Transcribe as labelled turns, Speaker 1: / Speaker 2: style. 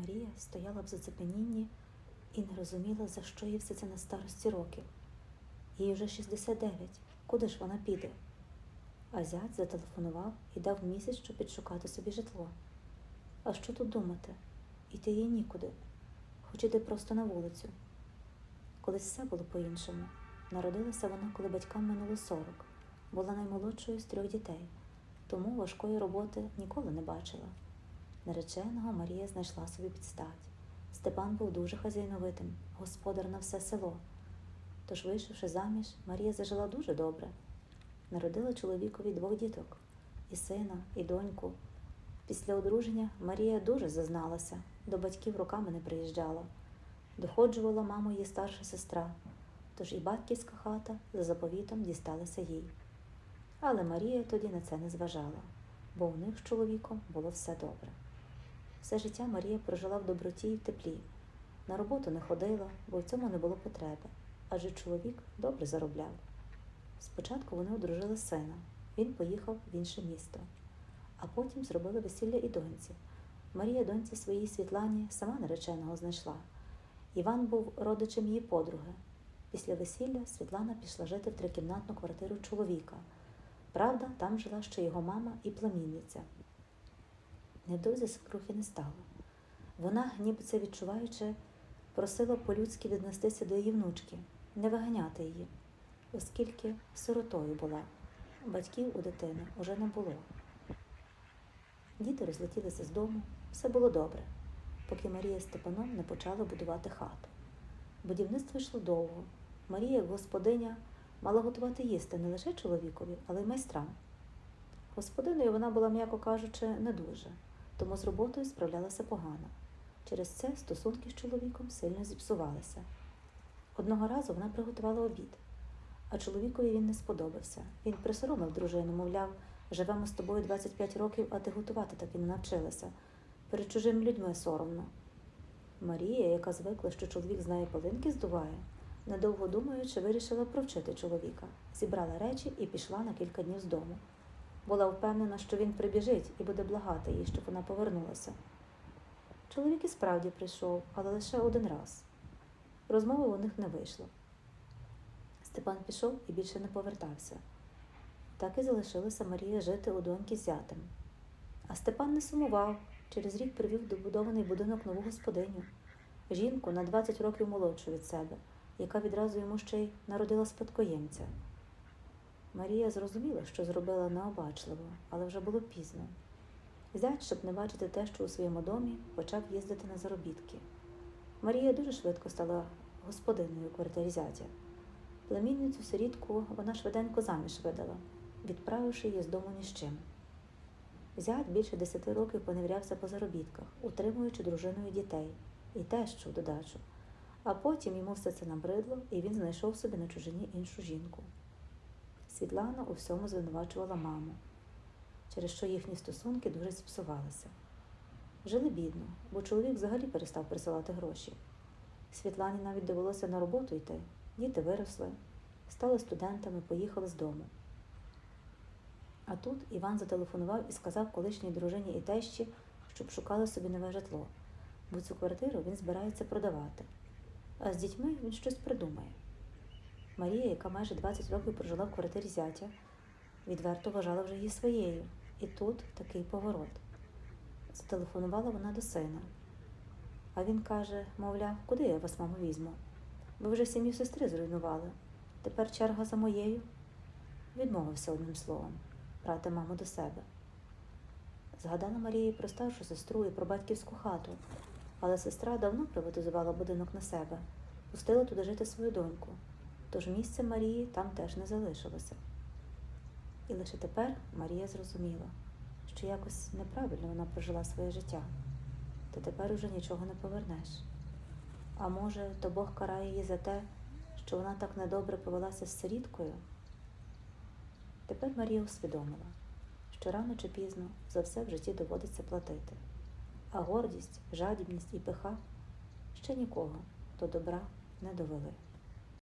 Speaker 1: Марія стояла в зацепенінні і не розуміла, за що їй все це на старості років. Їй вже 69, куди ж вона піде? А зять зателефонував і дав місяць, щоб підшукати собі житло. А що тут думати? Іти їй нікуди, хоч іти просто на вулицю. Колись все було по-іншому. Народилася вона, коли батькам минуло 40, була наймолодшою з трьох дітей, тому важкої роботи ніколи не бачила. Нареченого Марія знайшла собі підстать. Степан був дуже хазяйновитим, господар на все село. Тож, вийшовши заміж, Марія зажила дуже добре. Народила чоловікові двох діток і сина, і доньку. Після одруження Марія дуже зазналася, до батьків роками не приїжджала. Доходжувала маму її старша сестра, тож і батьківська хата за заповітом дісталася їй. Але Марія тоді на це не зважала, бо у них з чоловіком було все добре. Все життя Марія прожила в доброті і в теплі. На роботу не ходила, бо в цьому не було потреби, адже чоловік добре заробляв. Спочатку вони одружили сина, він поїхав в інше місто, а потім зробили весілля і доньці. Марія доньці своїй Світлані сама нареченого знайшла. Іван був родичем її подруги. Після весілля Світлана пішла жити в трикімнатну квартиру чоловіка. Правда, там жила ще його мама і племінниця. Недовзі свекрухи не стало. Вона, ніби це відчуваючи, просила по-людськи віднестися до її внучки, не виганяти її, оскільки сиротою була. Батьків у дитини уже не було. Діти розлетілися з дому, все було добре, поки Марія з Степаном не почали будувати хату. Будівництво йшло довго. Марія, господиня, мала готувати їсти не лише чоловікові, але й майстрам. Господиною вона була, м'яко кажучи, не дуже, тому з роботою справлялася погано. Через це стосунки з чоловіком сильно зіпсувалися. Одного разу вона приготувала обід, а чоловікові він не сподобався. Він присоромив дружину, мовляв, живемо з тобою 25 років, а ти готувати так і не навчилася. Перед чужими людьми соромно. Марія, яка звикла, що чоловік з неї полинки здуває, недовго думаючи, вирішила провчити чоловіка, зібрала речі і пішла на кілька днів з дому. Була впевнена, що він прибіжить і буде благати їй, щоб вона повернулася. Чоловік і справді прийшов, але лише один раз. Розмови у них не вийшло. Степан пішов і більше не повертався. Так і залишилася Марія жити у доньки з зятем. А Степан не сумував, через рік привів добудований будинок нову господиню, жінку на 20 років молодшу від себе, яка відразу йому ще й народила спадкоємця. Марія зрозуміла, що зробила необачливо, але вже було пізно. Зять, щоб не бачити те, що у своєму домі, почав їздити на заробітки. Марія дуже швидко стала господиною у квартирі зятя. Племінницю сирітку вона швиденько заміж видала, відправивши її з дому ні з чим. Зять більше десяти років поневрявся по заробітках, утримуючи дружиною дітей, і тещу в додачу. А потім йому все це набридло, і він знайшов собі на чужині іншу жінку. Світлана у всьому звинувачувала маму, через що їхні стосунки дуже зіпсувалися. Жили бідно, бо чоловік взагалі перестав присилати гроші. Світлані навіть довелося на роботу йти. Діти виросли, стали студентами, поїхали з дому. А тут Іван зателефонував і сказав колишній дружині і тещі, щоб шукали собі нове житло, бо цю квартиру він збирається продавати. А з дітьми він щось придумає. Марія, яка майже 20 років прожила в квартирі зятя, відверто вважала вже її своєю. І тут такий поворот. Зателефонувала вона до сина. А він каже, мовляв, куди я вас, мамо, візьму? Ви вже сім'ю сестри зруйнували. Тепер черга за моєю. Відмовився одним словом брати маму до себе. Згадала Марія про старшу сестру і про батьківську хату, але сестра давно приватизувала будинок на себе, пустила туди жити свою доньку, тож місце Марії там теж не залишилося. І лише тепер Марія зрозуміла, що якось неправильно вона прожила своє життя, та тепер уже нічого не повернеш. А може, то Бог карає її за те, що вона так недобре повелася з сиріткою? Тепер Марія усвідомила, що рано чи пізно за все в житті доводиться платити, а гордість, жадібність і пиха ще нікого до добра не довели.